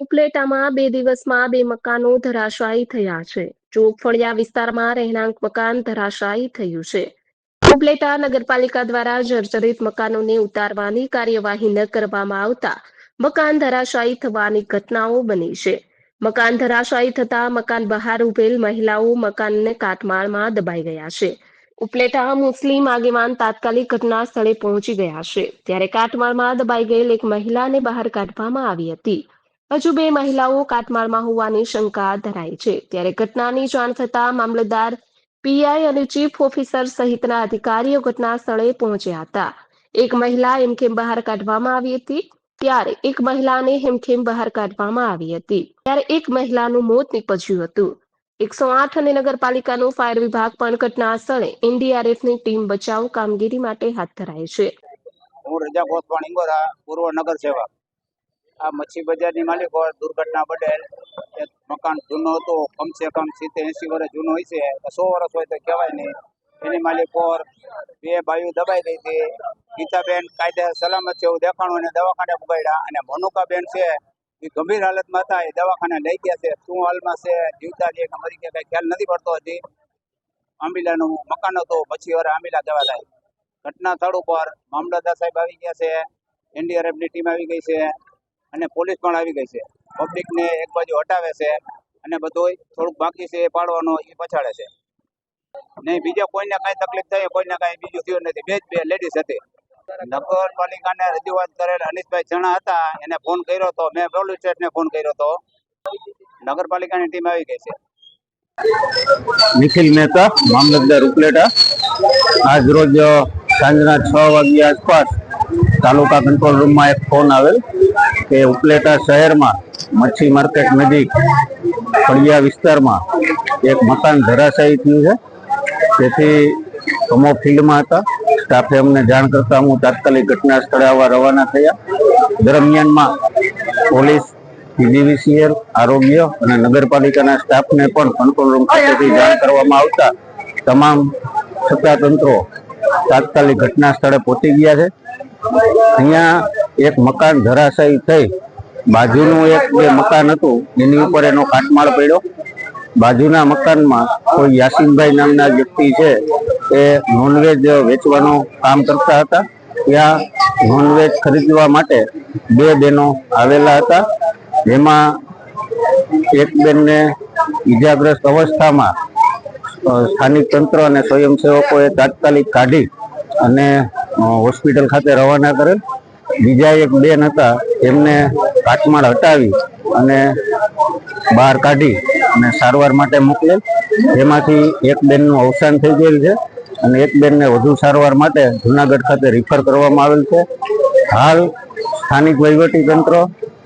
ઉપલેટામાં બે દિવસમાં બે મકાનો ધરાશાયી થયા છે. ચોકફળિયા વિસ્તારમાં રહેણાંક મકાન ધરાશાયી થયું છે. ઉપલેટા નગરપાલિકા દ્વારા જર્જરિત મકાનોને ઉતારવાની કાર્યવાહી ન કરવામાં આવતા મકાન ધરાશાયી થવાની ઘટનાઓ બની છે. મકાન ધરાશાયી થતા મકાન બહાર ઉભેલ મહિલાઓ મકાનને કાટમાળમાં દબાઈ ગયા છે. ઉપલેટા મુસ્લિમ આગેવાન તાત્કાલિક ઘટના સ્થળે પહોંચી ગયા છે. ત્યારે કાટમાળમાં દબાઈ ગયેલ એક મહિલાને બહાર કાઢવામાં આવી હતી. હજુ બે મહિલાઓ કાટમાળમાં હોવાની શંકા ધરાઈ છે. ત્યારે ઘટનાની જાણ થતા મામલતદાર પીઆઈ અને ચીફ ઓફિસર સહિતના અધિકારીઓ ઘટના સ્થળે પહોંચ્યા હતા. એક મહિલા હેમખેમ બહાર કાઢવામાં આવી હતી. ત્યારે એક મહિલાને હેમખેમ બહાર કાઢવામાં આવી હતી. ત્યારે એક મહિલાનું મોત નીપજ્યું હતું. એકસો આઠ અને નગરપાલિકાનો ફાયર વિભાગ પણ ઘટના સ્થળે એનડીઆરએફની ટીમ બચાવ કામગીરી માટે હાથ ધરાય છે. હું રજા ઇંગોરા પૂર્વ નગર સેવક આ મચ્છી બજારની માલિકો દુર્ઘટના બદલ મકાન જૂનું હતું, કમસે કમ સિત્તેર એંસી વર્ષ જૂનું હોય છે સો વર્ષ હોય તો કહેવાય નહીં. એની માલિકો બે ભાઈઓ દબાઈ ગઈ હતી. ગીતાબેન કાયદે સલામત છે એવું દેખાણું અને દવાખાને ઉગાડ્યા અને મનુકાબેન છે, એ ગંભીર હાલતમાં હતા, એ દવાખાને લઈ ગયા છે. શું હાલમાં છે? જીવતા છે કે મરી ગયા કાંઈ ખ્યાલ નથી પડતો હજી. આંબીલાનું મકાન હતું, પછી વારે આંબીલા દવા થાય ઘટના સ્થળ ઉપર મામલતદાર સાહેબ આવી ગયા છે. એનડીઆરએફની ટીમ આવી ગઈ છે. અને પોલીસ પણ આવી ગઈ છે. પબ્લિકને એક બાજુ હટાવે છે અને બધું થોડુંક બાકી છે એ પાડવાનો એ પછાડે છે. નહીં બીજા કોઈને કાંઈ તકલીફ થઈ કોઈને કાંઈ બીજું થયું નથી. બે જ બે લેડીઝ હતી. નગરપાલિકાને રજૂઆત કરેલ અનિશભાઈ જણા હતા, એને ફોન કર્યો હતો મેં પોલીસ સ્ટેશને ફોન કર્યો હતો નગરપાલિકાની ટીમ આવી ગઈ છે. નિખિલ મહેતા, મામલતદાર ઉપલેટા. આજ રોજ સાંજના છ વાગ્યા આસપાસ તાલુકા કંટ્રોલ રૂમમાં એક ફોન આવેલ. કે ઉપલેટા શહેરમાં, મચ્છી માર્કેટ નજીક, ફળિયા વિસ્તારમાં એક મકાન ધરાશાયી થયું છે. તેથી અમો ફિલ્ડમાં હતા. સ્ટાફે અમને જાણ કરતા હું તાત્કાલિક ઘટના સ્થળે આવવા રવાના થયા. દરમિયાનમાં પોલીસ પીજીવીસીએલ આરોગ્ય અને નગરપાલિકાના સ્ટાફને પણ કંટ્રોલ રૂમ ખાતેથી જાણ કરવામાં આવતા તમામ સત્તાતંત્રો તાત્કાલિક ઘટના સ્થળે પહોંચી ગયા છે. અહીંયા એક મકાન ધરાશાયી થઈ. બાજુનું એક જે મકાન હતું, એની ઉપર એનો કાટમાળ પડ્યો. બાજુના મકાનમાં કોઈ યાસીનભાઈ નામના વ્યક્તિ છે, એ નોનવેજ વેચવાનું કામ કરતા હતા. ત્યાં નોનવેજ ખરીદવા માટે બે બહેનો આવેલા હતા. જેમાં એક બેનને ઈજાગ્રસ્ત અવસ્થામાં સ્થાનિક તંત્ર અને સ્વયંસેવકોએ તાત્કાલિક કાઢી અને હોસ્પિટલ ખાતે રવાના કરેલ. બીજા એક બેન હતા, એમને કાટમાળ હટાવી અને બહાર કાઢી અને સારવાર માટે મોકલેલ. એમાંથી એક બેનનું અવસાન થઈ ગયેલ છે અને એક બેનને વધુ સારવાર માટે જુનાગઢ ખાતે રિફર કરવામાં આવેલ છે. હાલ સ્થાનિક વહીવટી તંત્ર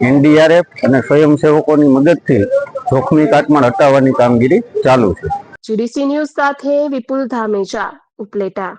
એનડીઆરએફ અને સ્વયંસેવકોની મદદથી જોખમી કાટમાળ હટાવવાની કામગીરી ચાલુ છે. જીડીસી ન્યૂઝ સાથે વિપુલ ધામેજા, ઉપલેટા.